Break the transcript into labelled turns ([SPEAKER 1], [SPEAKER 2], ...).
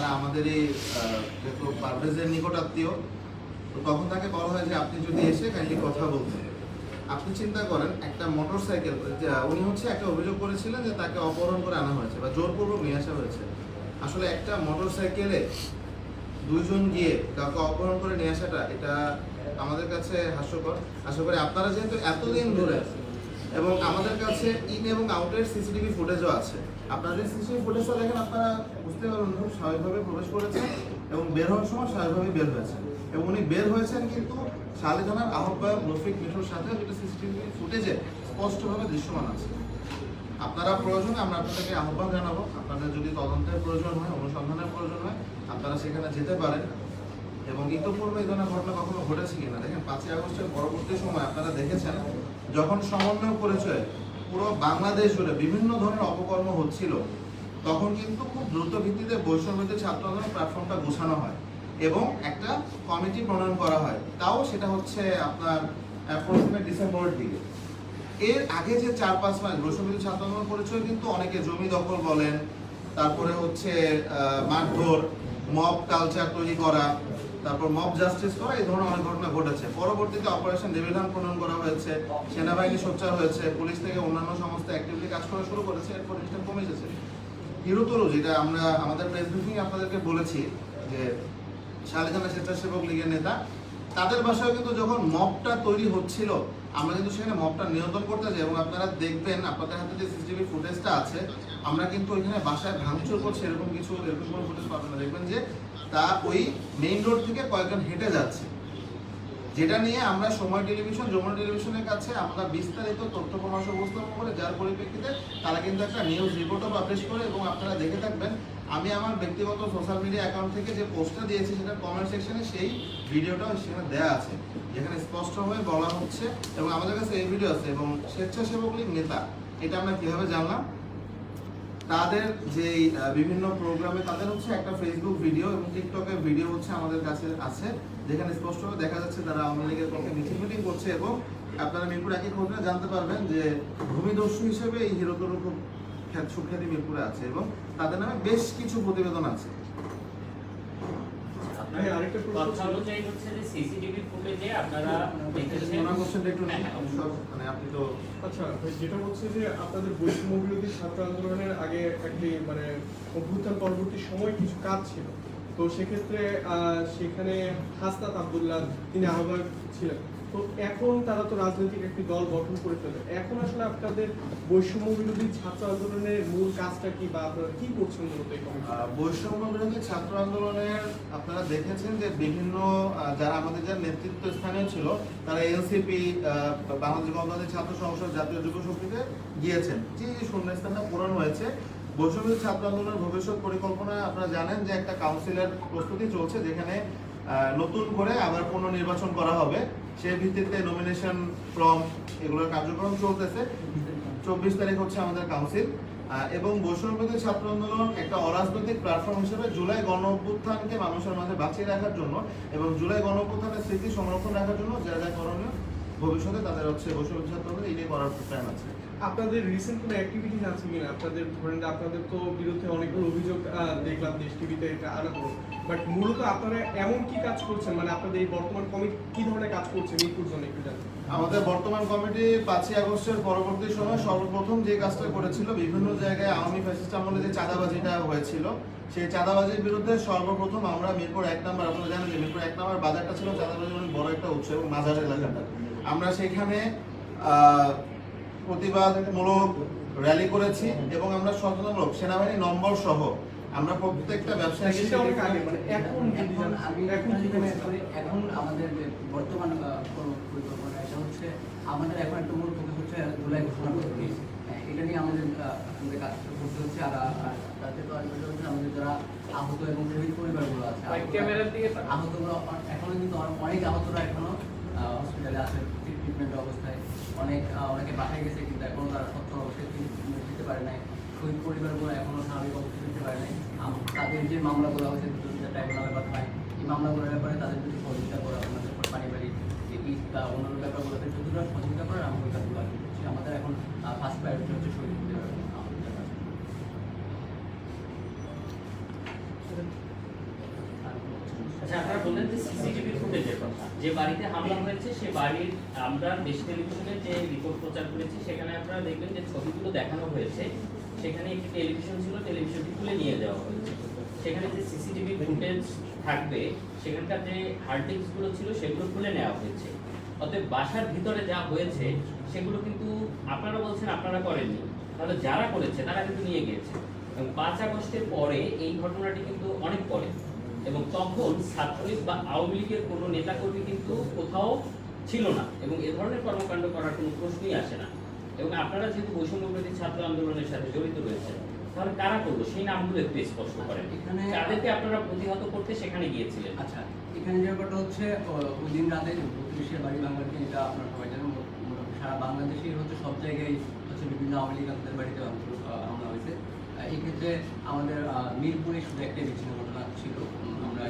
[SPEAKER 1] তারা আমাদেরই যেহেতু পারভেজের নিকট আত্মীয় তো তখন তাকে বলা হয় যে, আপনি যদি এসে কাইন্ডলি কথা বলতেন আপনি চিন্তা করেন, একটা মোটর সাইকেল উনি হচ্ছে একটা অভিযোগ করেছিলেন যে, তাকে অপহরণ করে আনা হয়েছে বা জোরপূর্বক নিয়ে আসা হয়েছে। আসলে একটা মোটর সাইকেলে দুইজন গিয়ে কাউকে অপহরণ করে নিয়ে আসাটা, এটা আমাদের কাছে হাস্যকর। আশা করি আপনারা যেহেতু এতদিন ধরে এবং আমাদের কাছে ইন এবং আউটের সিসিটিভি ফুটেজও আছে। আপনারা যদি সিসিটিভি ফুটেজটা দেখেন আপনারা বুঝতে পারবেন স্বাভাবিকভাবে প্রবেশ করেছেন এবং বের হওয়ার সময় স্বাভাবিকভাবে বের হয়েছেন এবং উনি বের হয়েছেন কিন্তু শালি থানার আহ্বায়ক রফিক মিঠুর সাথে যেটা সিসিটিভি ফুটেজে স্পষ্টভাবে দৃশ্যমান আছে। আপনারা প্রয়োজনে, আমরা আপনাদেরকে আহ্বান জানাব, আপনাদের যদি তদন্তের প্রয়োজন হয়, অনুসন্ধানের প্রয়োজন হয়, আপনারা সেখানে যেতে পারেন। এবং ইতোপূর্বে এই ধরনের ঘটনা কখনো ঘটেছে কিনা? দেখেন, পাঁচই আগস্টের পরবর্তী সময় আপনারা দেখেছেন যখন সমন্বয় পরিচয়ে পুরো বাংলাদেশ জুড়ে বিভিন্ন ধরনের অপকর্ম হচ্ছিল, তখন কিন্তু খুব দ্রুত ভিত্তিতে বৈষম্যতে ছাত্র আন্দোলন প্ল্যাটফর্মটা গোছানো হয় এবং একটা কমিটি প্রণয়ন করা হয়। তাও সেটা হচ্ছে আপনার প্রথমে ডিসেম্বরের দিকে। এর আগে যে চার পাঁচ মাস বৈষম্যবিরোধী ছাত্র আন্দোলন পরিচয় কিন্তু অনেকে জমি দখল বলেন, তারপরে হচ্ছে মারধর মব কালচার তৈরি করা তারপর মব জাস্টিস করা, এই ধরনের অনেক ঘটনা ঘটেছে। পরবর্তীতে অপারেশন ডেভিধান প্রণয়ন করা হয়েছে, সেনাবাহিনী সোচ্চার হয়েছে, পুলিশ থেকে অন্যান্য সমস্ত অ্যাক্টিভিটি কাজ করা শুরু করেছে, এরপর জিনিসটা কমে এসেছে। হিরোতরু, যেটা আমরা, আমাদের প্রেস ব্রিফিং আপনাদেরকে বলেছি যে শালিখানা স্বেচ্ছাসেবক লীগের নেতা, তাদের বাসায় কিন্তু যখন মবটা তৈরি হচ্ছিল, আমরা কিন্তু সেখানে মবটা নিয়ন্ত্রণ করতে যাই এবং আপনারা দেখবেন, আপনাদের হাতে যে সিসিটিভি ফুটেজটা আছে, আমরা কিন্তু ওইখানে বাসায় ভাঙচুর করছি, এরকম কিছু, এরকম কোনো ফুটেজ পাবেন না। দেখবেন যে তা ওই মেইন রোড থেকে কয়েকজন হেঁটে যাচ্ছে। যেটা নিয়ে আমরা সময় টেলিভিশন, যমুনা টেলিভিশনের কাছে আমরা বিস্তারিত তথ্য প্রমাণ উপস্থাপন করে যার পরিপ্রেক্ষিতে তারা কিন্তু একটা নিউজ রিপোর্টও পাবলিশ করে এবং আপনারা দেখে থাকবেন। আমি আমার ব্যক্তিগত সোশ্যাল মিডিয়া অ্যাকাউন্ট থেকে যে পোস্টটা দিয়েছি সেটা কমেন্ট সেকশনে সেই ভিডিওটাও সেখানে দেওয়া আছে। যেখানে স্পষ্টভাবে বলা হচ্ছে এবং আমাদের কাছে এই ভিডিও আছে এবং স্বেচ্ছাসেবক নেতা, এটা আমরা কীভাবে জানলাম? তাদের যে বিভিন্ন প্রোগ্রামে তাদের হচ্ছে একটা ফেসবুক ভিডিও এবং টিকটকের ভিডিও হচ্ছে আমাদের কাছে আছে, যেখানে স্পষ্টভাবে দেখা যাচ্ছে তারা আওয়ামী লীগের পক্ষে মিটিং মিটিং করছে এবং আপনারা মিরপুর একই খবর জানতে পারবেন যে ভূমিদস্যু হিসেবে এই হিরোতরু খুব সুখ্যাতি মিরপুরে আছে এবং তাদের নামে বেশ কিছু প্রতিবেদন আছে।
[SPEAKER 2] আপনার
[SPEAKER 3] আরেকটা প্রশ্ন
[SPEAKER 2] অনুযায়ী হচ্ছে যে সিসিটিভি ফুটেজে আপনারা দেখেছেন।
[SPEAKER 1] ওনার কোশ্চেনটা একটু
[SPEAKER 2] অবশ্যই।
[SPEAKER 1] সব মানে আপনি তো
[SPEAKER 3] আচ্ছা যেটা হচ্ছে যে আপনাদের বৈষম্য বিরোধী ছাত্র আন্দোলনের আগে একটি মানে অভ্যুত্থান পরবর্তী সময় কিছু কাজ ছিল। তো সেক্ষেত্রে আহ, সেখানে হাসনাত আবদুল্লাহ তিনি আহ্বায়ক ছিলেন। এখন তারা তো রাজনৈতিক একটি দল গঠন করে ফেলে। এখন আসলে আপনাদের বৈষম্য বিরোধী ছাত্র আন্দোলনের মূল কাজটা কি বা আপনারা কি করছেন মূলত
[SPEAKER 1] বৈষম্য বিরোধী ছাত্র আন্দোলনের আপনারা দেখেছেন যে বিভিন্ন যারা আমাদের নেতৃত্ব স্থানীয় ছিল, তারা এনসিপি বাংলাদেশ ছাত্র সংসদ জাতীয় যুব শক্তিতে গিয়েছেন। যে পূরণ হয়েছে, বৈষম্য ছাত্র আন্দোলনের ভবিষ্যৎ পরিকল্পনা আপনারা জানেন যে একটা কাউন্সিলের প্রস্তুতি চলছে যেখানে নতুন করে আবার পুনর্নির্বাচন করা হবে। সেই ভিত্তিতে নমিনেশন ফর্ম এগুলোর কার্যক্রম চলতেছে। চব্বিশ তারিখ হচ্ছে আমাদের কাউন্সিল এবং বৈষম্যবিরোধী ছাত্র আন্দোলন একটা অরাজনৈতিক প্ল্যাটফর্ম হিসেবে জুলাই গণ মানুষের মাঝে বাঁচিয়ে রাখার জন্য এবং জুলাই গণ স্মৃতি সংরক্ষণ রাখার জন্য যা যা করণীয় ভবিষ্যতে তাদের হচ্ছে বৈষম্যবিরোধী ছাত্র আন্দোলন এটাই করার প্ল্যান আছে।
[SPEAKER 3] আপনাদের রিসেন্ট কোনো অ্যাক্টিভিটিস আছে কিনা? আপনাদের ধরেন আপনাদের তো বিরুদ্ধে অনেকগুলো অভিযোগ দেখলাম দেশ টিভিতে এটা আনা হলো বাট মূলত আপনারা এমন কি কাজ করছেন? মানে আপনাদের এই বর্তমান কমিটি কি ধরনের কাজ করছে? মিরপুর জন্য একটু জানেন।
[SPEAKER 1] আমাদের বর্তমান কমিটি পাঁচই আগস্টের পরবর্তী সময় সর্বপ্রথম যে কাজটা করেছিল বিভিন্ন জায়গায় আওয়ামী ফ্যাসিস্ট আমলে যে চাঁদাবাজিটা হয়েছিল সেই চাঁদাবাজির বিরুদ্ধে সর্বপ্রথম আমরা মিরপুর এক নম্বর আপনারা জানেন যে মিরপুর এক নম্বর বাজারটা ছিল চাঁদাবাজির অনেক বড় একটা উৎস এবং মাজার এলাকাটা। আমরা সেখানে প্রতিবাদমূলক র্যালি করেছি এবং আমরা সচেতনমূলক সেনাবাহিনী নম্বর সহ আমরা প্রত্যেকটা ব্যবসায়ী
[SPEAKER 3] মানে এখন
[SPEAKER 4] আমাদের বর্তমান পরিকল্পনা এটা হচ্ছে আমাদের এখন একটা মূল ফোকাস হচ্ছে জুলাই ঘোষণা পদ্ধতি এটা নিয়ে আমাদের আমাদের কাজ করতে হচ্ছে আর তাতে তো হচ্ছে আমাদের যারা আহত এবং শহীদ পরিবারগুলো আছে। আহতগুলো এখনও কিন্তু অনেক আহতরা এখনও হসপিটালে আছে ট্রিটমেন্ট অবস্থায় অনেক অনেকে বাসায় গেছে কিন্তু এখনও তারা সচ্ছল অবস্থায় treatment দিতে পারে নাই। শহীদ পরিবারগুলো এখনও স্বাভাবিক অবস্থায় দিতে পারে নাই। তাদের যে মামলাগুলো হয়েছে ট্রাইব্যুনালের মাধ্যমে এই মামলাগুলোর ব্যাপারে তাদের যদি সহযোগিতা করা আমাদের পারিবারিক যে ইট বা অন্যান্য ব্যাপারগুলোতে যতটা সহযোগিতা করার ওই কাজগুলো আগে করছি। আমাদের এখন ফার্স্ট প্রায়োরিটি হচ্ছে শহীদ পরিবার
[SPEAKER 2] আচ্ছা আপনারা বললেন যে সিসিটিভি ফুটেজের কথা যে বাড়িতে হামলা হয়েছে, সে বাড়ির আমরা দেশ টেলিভিশনের যে রিপোর্ট প্রচার করেছি, সেখানে আপনারা দেখবেন যে ছবিগুলো দেখানো হয়েছে। সেখানে একটি টেলিভিশন ছিল, টেলিভিশনটি তুলে নিয়ে যাওয়া হয়েছে। সেখানে যে সিসিটিভি ফুটেজ থাকবে, সেখানকার যে হার্ড ডিস্কগুলো ছিল, সেগুলো খুলে নেওয়া হয়েছে। অতএব বাসার ভিতরে যা হয়েছে, সেগুলো কিন্তু আপনারা বলছেন, আপনারা করেননি। তাহলে যারা করেছে, তারা কিন্তু নিয়ে গিয়েছে। এবং পাঁচ আগস্টের পরে এই ঘটনাটি কিন্তু অনেক পরে। এবং তখন ছাত্রলীগ বা আওয়ামী লীগের কোনো নেতাকর্মী কিন্তু কোথাও ছিল না এবং এ ধরনের কর্মকাণ্ড করার কোনো প্রশ্নই আসে না। এবং আপনারা যেহেতু বৈষম্য বিরোধী ছাত্র আন্দোলনের সাথে জড়িত রয়েছেন তাহলে কারা করল? সেই নামগুলো একটু স্পষ্ট করেন।
[SPEAKER 4] এখানে-
[SPEAKER 2] যাদেরকে আপনারা প্রতিহত করতে সেখানে গিয়েছিলেন?
[SPEAKER 4] আচ্ছা এখানে ব্যাপারটা হচ্ছে ওই দিন রাতে বাড়ি ভাঙার এটা আপনারা সবাই জানেন সারা বাংলাদেশেই হচ্ছে সব জায়গায় হচ্ছে বিভিন্ন আওয়ামী লীগ আমাদের বাড়িতে হামলা হয়েছে। এক্ষেত্রে আমাদের মিরপুরে শুধু একটা বিচ্ছিন্ন ঘটনা ছিল। আমরা